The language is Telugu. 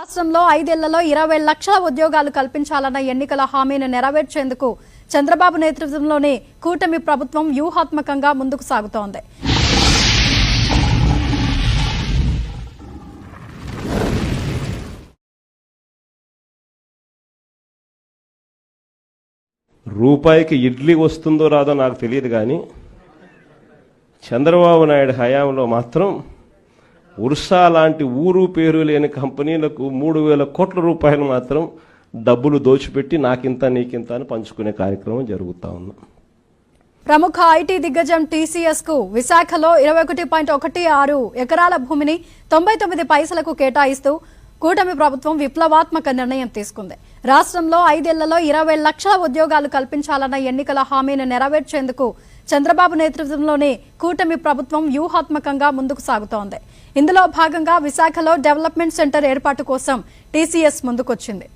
రాష్ట్రంలో ఐదేళ్ళలో ఇరవై లక్షల ఉద్యోగాలు కల్పించాలన్న ఎన్నికల హామీని నెరవేర్చేందుకు చంద్రబాబు నేతృత్వంలోని కూటమి ప్రభుత్వం వ్యూహాత్మకంగా ముందుకు సాగుతోంది. రూపాయికి ఇడ్లీ వస్తుందో రాదో నాకు తెలియదు కానీ చంద్రబాబు నాయుడు హయాంలో మాత్రం ఉర్సా లాంటి ఊరు పేరు లేని కంపెనీలకు మూడు వేల కోట్ల రూపాయలు మాత్రం డబ్బులు దోచిపెట్టి నాకింత నీకింత అని పంచుకునే కార్యక్రమం జరుగుతూ ఉంది. ప్రముఖ ఐటీ దిగ్గజం టీసీఎస్కు విశాఖలో ఇరవై ఒకటి పాయింట్ ఒకటి ఆరు ఎకరాల భూమిని తొంభై తొమ్మిది పైసలకు కేటాయిస్తూ కూటమి ప్రభుత్వం విప్లవాత్మక నిర్ణయం తీసుకుంది. రాష్ట్రంలో ఐదేళ్ళలో ఇరవై లక్షల ఉద్యోగాలు కల్పించాలన్న ఎన్నికల హామీని నెరవేర్చేందుకు చంద్రబాబు నేతృత్వంలోని కూటమి ప్రభుత్వం వ్యూహాత్మకంగా ముందుకు సాగుతోంది. ఇందులో భాగంగా విశాఖలో డెవలప్మెంట్ సెంటర్ ఏర్పాటు కోసం టీసీఎస్ ముందుకొచ్చింది.